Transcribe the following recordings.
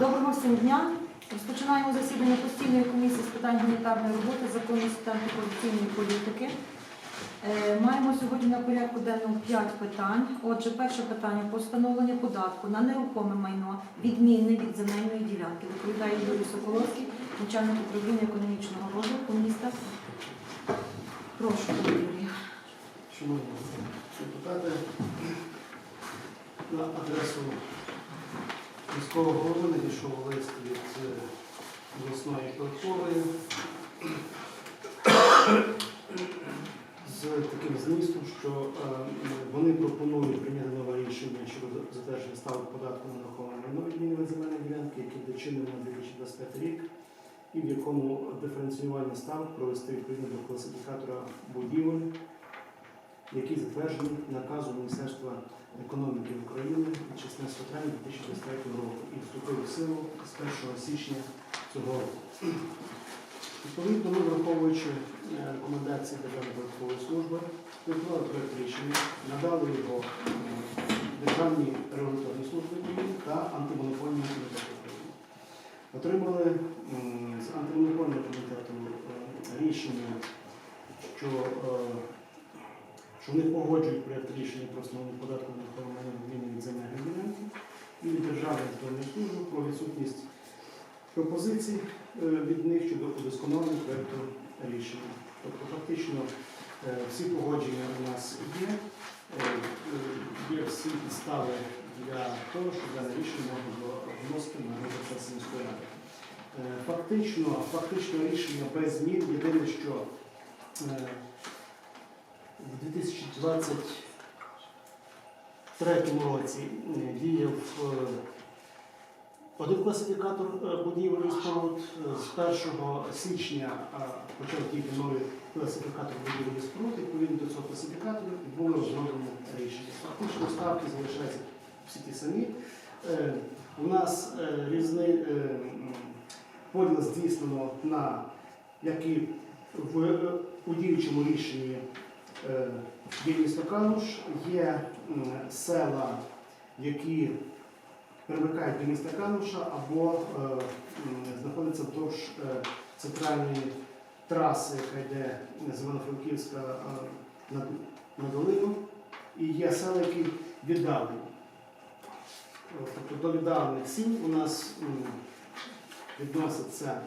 Доброго всім дня. Розпочинаємо засідання постійної комісії з питань гуманітарної роботи, законності та антикорупційної політики. Е, Маємо сьогодні на порядку денному 5 питань. Отже, перше питання про встановлення податку на нерухоме майно відмінне від земельної ділянки. Доповідає Юрій Соколовський, начальник управління економічного розвитку міста. Прошу, Юрій. Шановні депутати, на адресу міського голови надійшов лист від обласної податкової з таким змістом, що е, вони пропонують прийняти нове рішення щодо затвердження ставок податку на нерухоме майно відміни від земельної ділянки, яке буде на 2025 рік, і в якому диференціювання ставок провести відповідно до класифікатора будівель який затверджений наказом Міністерства економіки України від 16 травня 2023 року і вступив в силу з 1 січня цього року. Відповідно, ми, враховуючи е, рекомендації Державної податкової служби, підготували проєкт рішення, надали його е, Державній регуляторній службі та антимонопольній комітету. Отримали з антимонопольного комітету е, рішення, що що вони погоджують проєкт рішення про встановлення податку на формування відміни від земельної ділянки і від Державної збройної служби про відсутність пропозицій е, від них щодо удосконалення проєкту рішення. Тобто фактично е, всі погодження у нас є, е, є всі підстави для того, щоб дане рішення можна було вносити на сесії міської ради. Фактично, фактично рішення без змін. Єдине, що е, в 2023 році е, діяв е, один класифікатор е, будівель і споруд. Е, З 1 січня е, почав діяти новий класифікатор будівель і споруд. Відповідно до цього класифікатору було розроблено рішення. Фактично ставки залишаються всі ті самі. Е, У нас е, різний е, поділ здійснено на як і в е, у діючому рішенні е, є місто Калуш, є села, які примикають до міста Калуша або е, знаходяться вздовж е, центральної траси, яка йде з Івано-Франківська на, долину, і є села, які віддалені. Тобто до віддалених сіл у нас м, відносяться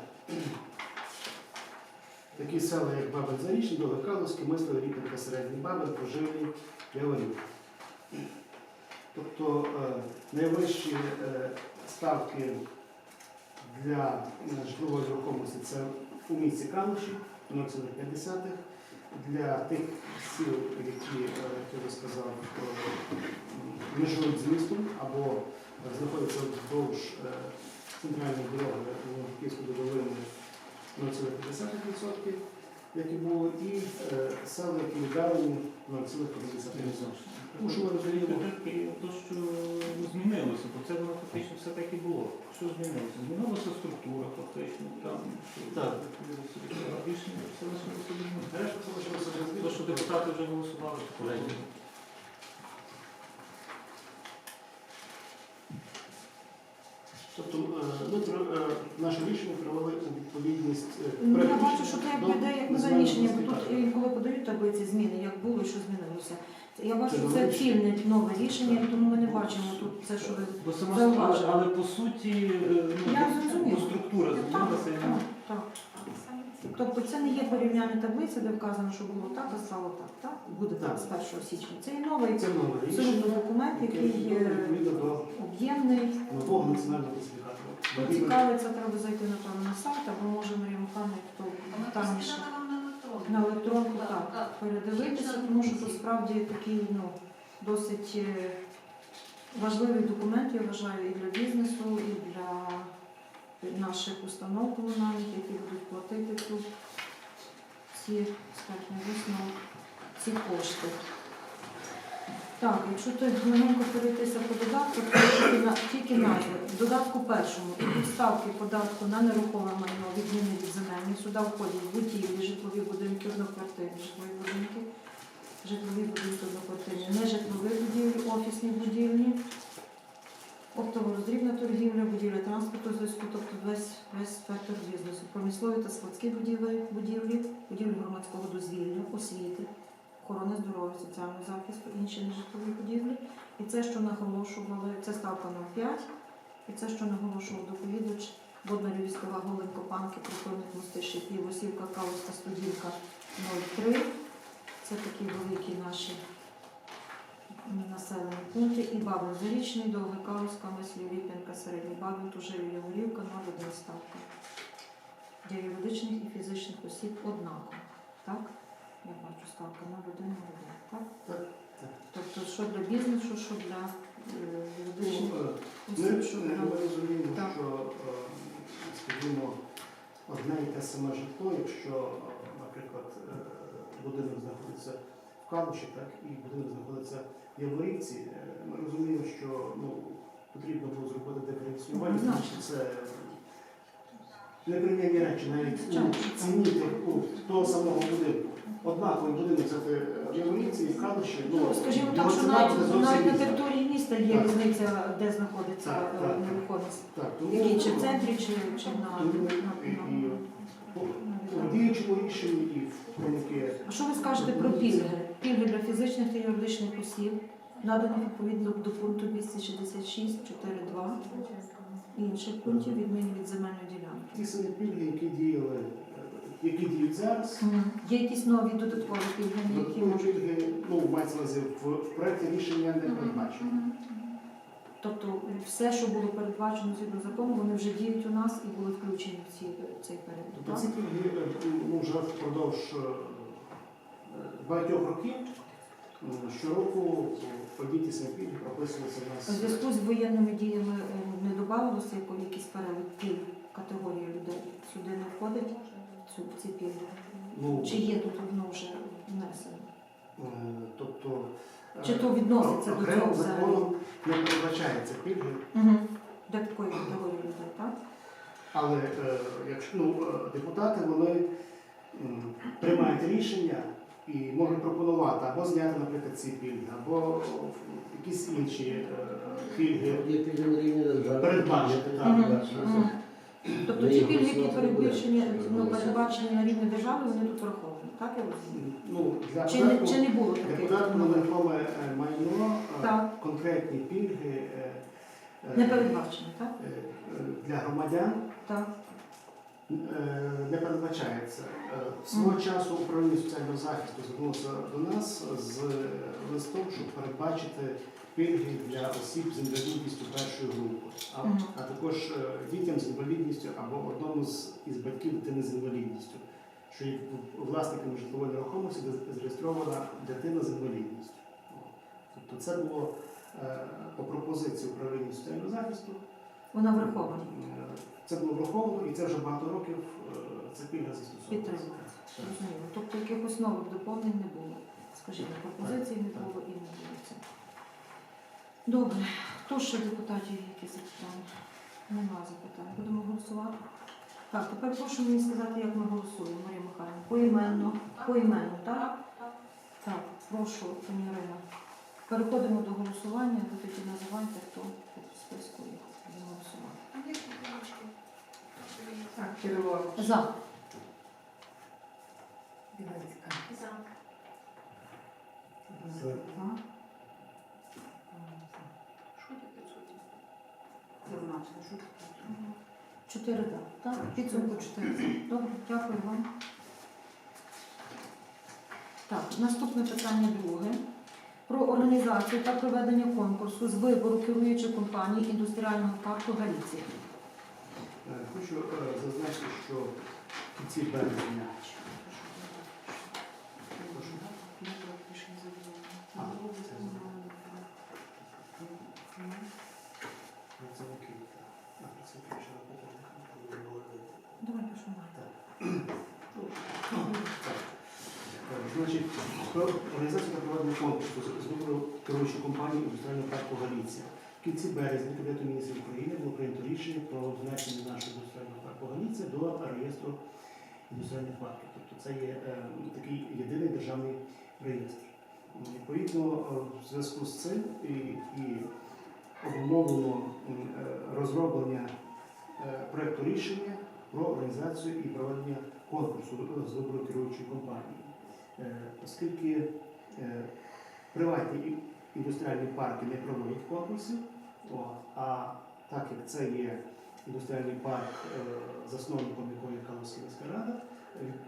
Такі села, як Бабель Зарічний, Долокаловський, Мислове, Ріпенка, Середній Бабель, Поживний, Яворів. Тобто е, найвищі е, ставки для е, житлової нерухомості це у місті Калуші 0,5. Для тих сіл, які, е, як я вже сказав, е, межують з містом або знаходяться вздовж е, центральної дороги Київської долини 0,50%, як і було, і е, саме які віддалені 0,50%. Тому що ми розуміємо, То, що змінилося, бо це воно фактично все так і було. Що змінилося? Змінилася структура, фактично. Там, що Так. рішення все. То, що депутати вже голосували попередньо. Тобто е, ми е, наше рішення привели у відповідність. е, Ну, я бачу, що це як як нове рішення, бо тут класифікатора. інколи подають таблиці зміни, як було і що змінилося. Я бачу, Це що це цільне нове рішення, тому ми не бачимо тут це, що ви. Бо сама але, по суті е, ну, зрозуміла. структура Так, змінилася. і так, так. Тобто це не є порівняльна таблиця, де вказано, що було так, а стало так. Так? Буде так Так. з 1 січня. Це і новий Це нове абсолютно документ, яке який є відповідно до об'ємний. нового національного. Цікавиться, треба зайти напевно на сайт, або може Марія Михайловна, хто там ще. На електронку так, передивитися, тому що тут справді такий ну, досить е, важливий документ, я вважаю, і для бізнесу, і для наших установ комунальних, які будуть платити цю ці, скажімо, висновок, ці кошти. Так, якщо то легенько перейтися по додатку, то тільки назви. Додатку першому ідуть ставки податку на нерухоме майно відміни від земельних. Сюди входять будівлі, житлові будинки, одноквартирні житлові будинки, житлові будинки одноквартирні, нежитлові будівлі, офісні будівлі, оптово-роздрібна торгівля, будівля транспорту, зв'язку, тобто весь, весь спектр бізнесу, промислові та складські будівлі, будівлі, будівлі громадського дозвілля, освіти, охорони здоров'я, соціального захисту, інші нежитлові будівлі. І це, що наголошували, це ставка 0,5, і це, що наголошував доповідач, Боднарів, Вістова, Голень, Копанки, Прикольник, Мостиші, Півосівка, Калуська, Студівка 0,3. Це такі великі наші населені пункти. І Бабин Зарічний, Довгий Калуська, Мислі, Ліп'янка, Середній Бабин, Тужель, Яворівка, 0,1 ставка. Для юридичних і фізичних осіб однаково. Так? Я бачу ставка 0,1, 0,1. Так? Так, так. Тобто, що для бізнесу, що для Ми, ми розуміємо, Так. що, е, скажімо, одне і те саме житло, якщо, е, наприклад, е, будинок знаходиться в Калуші, так, і будинок знаходиться в Яворівці, ми розуміємо, що ну, потрібно було зробити диференціювання, тому що це непримірні речі, навіть у ціні того самого будинку. Однаковий будинок в Яворівці і в Калуші, Ну, скажімо так, що навіть, навіть на території міста є Так. різниця, де знаходиться Так, е, так. нерухомість. Так, тому, Який чи в центрі, чи, чи на, Тому на, і- і- на, на діючому рішенні і в комуніке А що ви скажете про пільги? Пільги для фізичних та юридичних осіб надано відповідно до пункту 266 4.2 і інших пунктів відміни від земельної ділянки. ті самі пільги, які діяли, е, які діють зараз. Є якісь нові додаткові пільги, які Додаткові можуть. пільги, ну, мається на увазі, в, в проєкті рішення не передбачено. Тобто все, що було передбачено згідно закону, вони вже діють у нас і були включені в ці, цей. Тобто так? ці пільги е, ну, вже впродовж е, багатьох років м, щороку одні ті самі пільги прописувалися в У нас. зв'язку з воєнними діями е, не додавалося якийсь перелік пільг категорії людей. Сюди не входить цю, ці пільги. Ну, Чи є тут воно вже внесено? е, тобто, е, Чи то відноситься до окремим цього взагалі? законом не передбачається пільги, Угу. Для такої категорії людей, так? Але е, якщо ну, е, депутати вони м, приймають рішення і можуть пропонувати або зняти, наприклад, ці пільги, або е, якісь інші е, пільги Є пільги на рівні держави. передбачити. так. Мгм. так. Мгм. Тобто ті пільги, які передбачені, ну, передбачені на рівні держави, вони тут враховані, так я розумію? Ну, для Чи не, чи не було таких? на нерухоме е, майно е, Так. конкретні пільги е, е, Не передбачені, так? е, е, для громадян Так. Е, не передбачається. Е, Свого часу управління соціального захисту звернулося до нас з листом, щоб передбачити пільги для осіб з інвалідністю першої групи, а, а також е, дітям з інвалідністю або одному з із батьків дитини з інвалідністю, що є власниками житлової нерухомості, де зареєстрована дитина з інвалідністю. Тобто це було е, по пропозиції управління соціального захисту. Вона врахована. Е, Це було враховано і це вже багато років е, ця пільга застосовується. Тобто якихось нових доповнень не було. Скажімо, пропозицій не було і не було це. Добре. Хто ще депутатів які запитання? Нема запитань. Будемо голосувати. Так, тепер прошу мені сказати, як ми голосуємо, Марія Михайлівна. Поіменно. Поіменно, так? Так, прошу, пані Ірина. Переходимо до голосування. Ви тоді називайте, хто по списку є. Будемо голосувати. Так, Кирилович. За. Білецька. За. Зазначено, що Чотири за. Так, підсумку чотири за. Добре, дякую вам. Так, наступне питання друге. Про організацію та проведення конкурсу з вибору керуючої компанії індустріального парку Галіція. Е, Хочу е, зазначити, що в кінці березня А, це працівники а, працівники ще не говорили. Давай пишемо. Так. Е, Значить, про організацію та проведення конкурсу з- з вибору керуючої компанії індустріального парку Галіція. В кінці березня Кабінету міністрів України було прийнято рішення про внесення нашого індустріального парку Галіція до реєстру індустріальних парків. Тобто це є е, такий єдиний державний реєстр. Відповідно, е, в зв'язку з цим і, і обумовлено е, розроблення е, проекту рішення про організацію і проведення конкурсу з вибору керуючої компанії. Е, Оскільки приватні індустріальні парки не проводять конкурсів, а так як це є індустріальний парк, засновником якого є Калуська міська рада,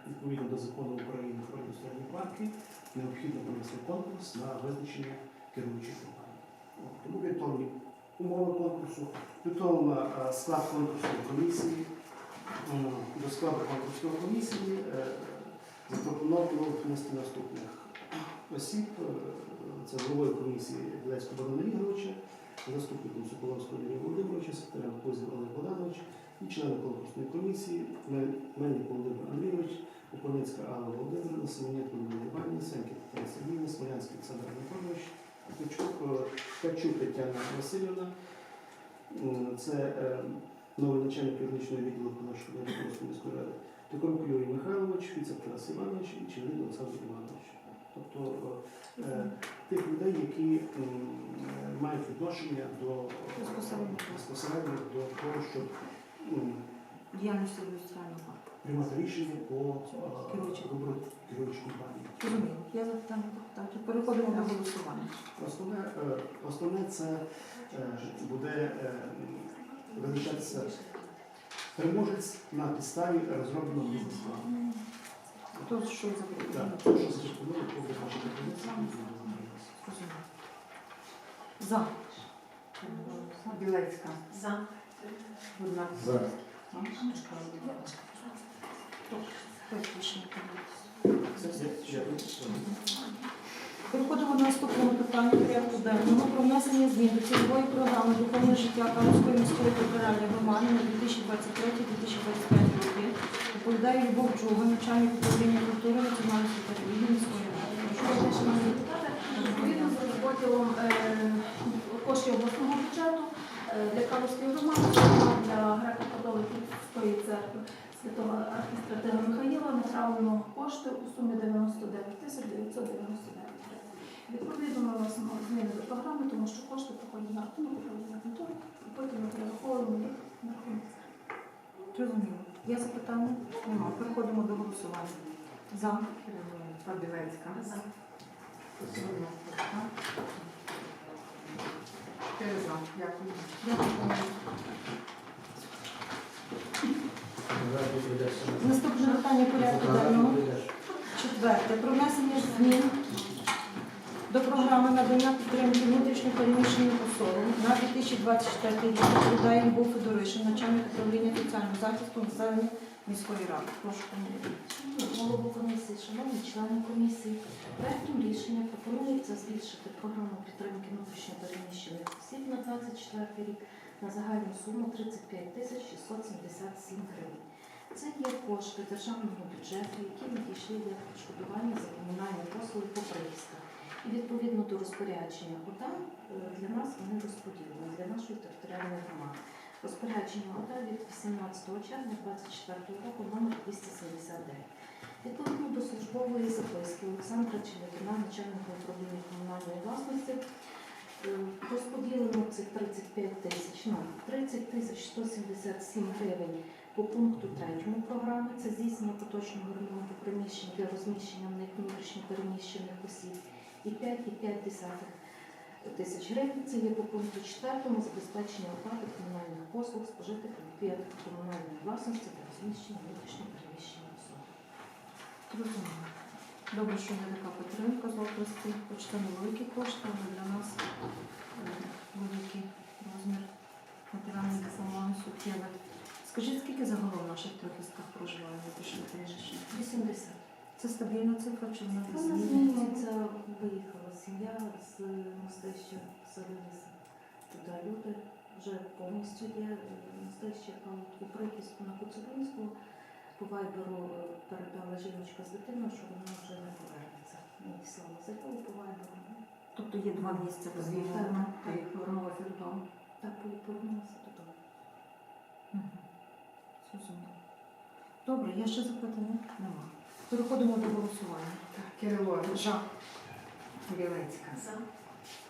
відповідно до закону України про індустріальні парки, необхідно провести конкурс на визначення Тому підготовлені умови конкурсу, підготовлено е, склад конкурсної комісії. До складу конкурсної комісії е, запропоновано внести наступних осіб. Е, Це головою комісії Білецького Богдана Ігоровича, заступником Соколовського Юрія Володимировича, секретарем Кузів Олег Богданович і членом конкурсної комісії Мель- Мельник Володимир Андрійович, Купаницька Алла Володимирівна, Семенєт Володимир Іванівна, Сеньків Тетяна Сергіївна, Смолянський Олександр Анатолійович, Е, Тетяна Васильівна. Це е, новий начальник юридичного відділу нашої міської ради. Токомко Юрій Михайлович, Тарас Іванович і Чернин Олександр Іванович. Тобто е, тих людей, які мають відношення до Безпосередньо. до того, щоб Діяльності індустріального парку. Приймати рішення по е, Керуючій. вибору керуючої компанії. Розумію. Я запитання депутатів. Переходимо до голосування. Основне, е, основне це е, буде е, визначатися переможець на підставі розробленого бізнес-плану. Хто що Так, то, що запропонує, то буде ваша пропозиція. Розумію. За. Білецька. За. Будна. За. Проект рішення прийнято. Це все. Дякую. Переходимо до наступного питання порядку денного про внесення змін до цільової програми духовне життя Кам'янської міської територіальної громади на 2023-2025 роки. Доповідає Любов Джуга, начальник управління культури, національності та міської ради. Відповідно з розподілом е, коштів обласного бюджету е, для Калузької громади, для греко-католицької церкви святого архістратига Михаїла направлено кошти у сумі 99 тисяч 999 гривень. Відповідно, ми вносимо зміни до програми, тому що кошти проходять на рахунок управління культури, і потім ми перераховуємо їх на рахунок церкви. Зрозуміло. Є запитання? Нема. Переходимо до голосування. За. Білецька. За. Будна. За. Дякую. Дякую. Наступне питання порядку денного. Четверте. Про внесення змін до програми надання підтримки внутрішньо переміщеним особам на 2024 рік. Відповідає Любов Федоришин, начальник управління соціального захисту населення міської ради. Прошу. Голову комісії, шановні члени комісії, проектом рішення пропонується збільшити програму підтримки внутрішньопереміщених осіб на 24 рік на загальну суму 35 тисяч 677 гривень. Це є кошти державного бюджету, які надійшли для відшкодування за комунальні послуги по приїздах. І відповідно до розпорядження ОДА е, для нас вони розподілені для нашої територіальної громади. Розпорядження ОДА від 18 червня 2024 року номер 279. Відповідно до службової записки Олександра Челядина, начальника управління комунальної власності, е, розподілено цих 35 тисяч на 30 тисяч 177 гривень по пункту 3 програми. Це здійснення поточного ремонту приміщень для розміщення в них внутрішньо переміщених осіб. І 5,5 тисяч гривень це є по пункту 4 забезпечення оплати комунальних послуг спожитих об'єктів комунальної власності для розміщення внутрішньо переміщених осіб. Зрозуміло. Добре, що є така підтримка з області, це невеликі кошти, але для нас е, великий розмір матеріальної допомоги суттєвий. Скажіть, скільки загалом в наших трьохістках проживає переміщення? 80. Це стабільна цифра чи вона змінюється? виїхала сім'я з мостища, селилися туди люди. Вже повністю є мостище, яка от у прихистку на Коцюбинську по вайберу е, передала жіночка з дитиною, що вона вже не повернеться. Надіслала заяву по вайберу. Тобто є два місця Так, звільнення. Та й повернулася додому. Так повернулася додому. Зрозуміло. Добре, є ще запитання? Нема. Переходимо до голосування. Кирило. За. Білецька. За.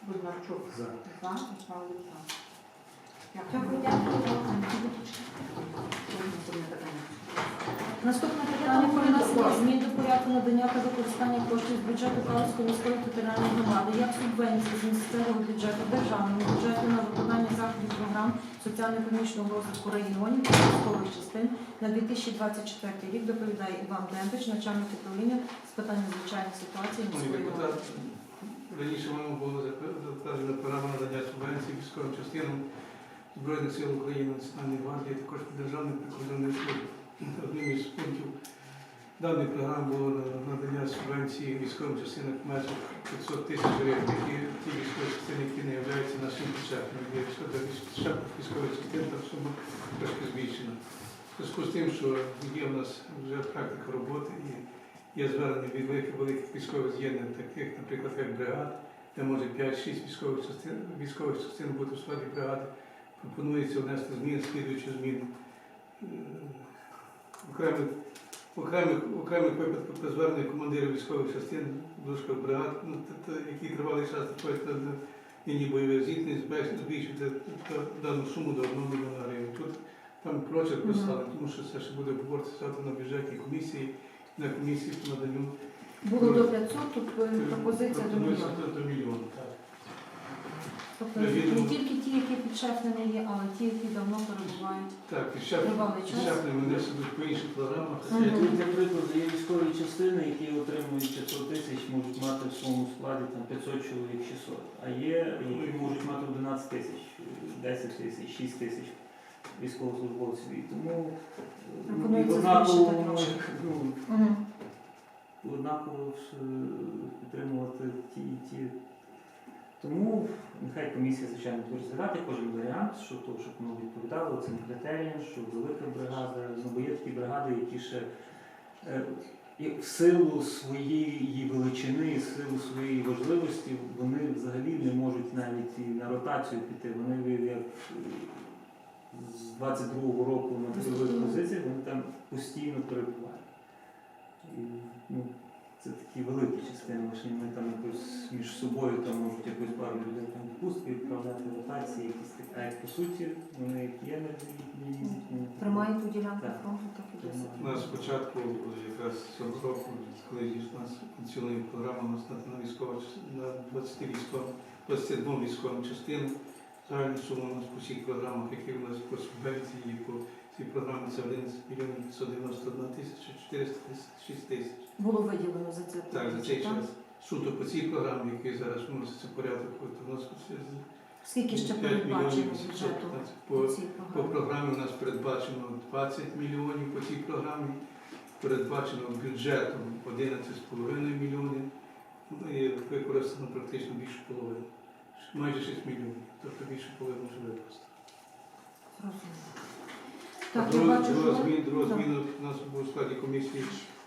Бондарчук. За. За. І Павлюк за. Дякую. Дякую. Наступне питання. Наступне питання про внесення змін до порядку надання та використання коштів з бюджету Калицької міської територіальної громади як субвенції з місцевого бюджету державного бюджету на виконання заходів програм соціально-економічного розвитку районів та військових частин на 2024 рік доповідає Іван Дембич, начальник управління з питань надзвичайних ситуацій міської депутати, раніше вами було затверджена програма надання субвенцій військовим частинам Збройних сил України, Національної гвардії, також Державної прикордонної служби. Одним із пунктів даної програми було надання субвенції військовим частинам межах 500 тисяч гривень, які ті військові частини, які не являються нашим підшефним. Є підшефних військових частин, та сума трошки збільшена. Зв'язку з тим, що є в нас вже практика роботи і Є звернення від великих великих військових з'єднань, таких, наприклад, як бригад, де може 5-6 військових частин, військових частин бути в складі бригади. Пропонується внести зміни, слідуючі зміни. Окремих, окремих, окремих випадках при зверненні командирів військових частин, дужка бригад, ну, які тривалий час приходять на лінії бойових зіткнень, збільшити дану суму до 1 мільйона гривень. Тут там прочерк писали, тому що це ще буде обговорюватися на бюджетній комісії на комісії по наданню Було до 500, тут пропозиція до мільйона. до мільйона. Так. Тобто не відомо- тільки ті, які підшефними є, але ті, які давно перебувають. Так, і ще Тривалий час. щепне вони собі по інших програмах. Мгм. Тут, для прикладу, є військові частини, які отримують 500 тисяч, можуть мати в своєму складі там 500 чоловік 600. А є, які можуть мати 11 тисяч, 10 тисяч, 6 тисяч військовослужбовців. І тому е, ну, і Пропонується однаково збільшити трошки. ну, Угу. однаково ж, е, підтримувати ті і ті. Тому нехай комісія, звичайно, буде розглядати кожен варіант, що то, щоб воно відповідало цим критеріям, що велика бригада, ну бо є такі бригади, які ще е, в силу своєї величини, в силу своєї важливості, вони взагалі не можуть навіть і на ротацію піти. Вони як з 22-го року на Постійно. позиціях, вони там постійно перебувають. І, ну, це такі великі частини, лише ми там якось між собою там можуть якусь пару людей там відпустки відправляти ротації, якісь такі. А як по суті, вони як є на Тримають ту ділянку Так. фронту, так і досить. У нас спочатку якраз цього року, коли у нас функціонує програма, у нас на, на військова част- на 20 військовим, 22 військовим частинам. Загальна сума у нас по всіх програмах, які у нас по субвенції і по цій програмі це 11 мільйонів 591 тисяча 436 тисяч. Було виділено за це. Так, за цей час. Суто по цій програмі, який зараз вноситься в порядок, у нас Скільки ще 5 передбачено бюджету по По, програмі? програмі у нас передбачено 20 мільйонів по цій програмі, передбачено бюджетом 11,5 мільйонів ну, і використано практично більше половини. Майже 6 мільйонів, тобто більше половини вже використано. Так, я друга, бачу, друга що... зміна, друга Так. зміна у нас був у складі комісії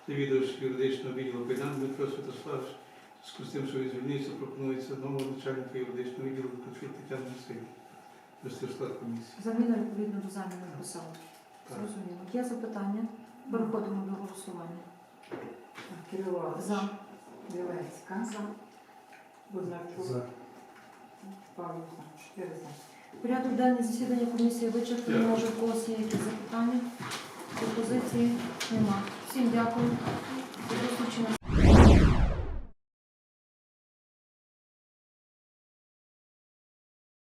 завідувач юридичного відділу Кайдан Дмитро Святославович. В зв'язку з тим, що він звільнився, пропонується нового начальника юридичного відділу Петфіт Тетяна Васильівна. Вести в склад комісії. Заміна відповідно до заміни писала. Так. Зрозуміло. Є запитання? Переходимо до голосування. Кирило. За. Білецька. За. Бондарчук. За. Павлюк за. Чотири за. Порядок денний засідання комісії вичерпано. Може, в когось є якісь запитання? Пропозиції? Нема. Всім дякую.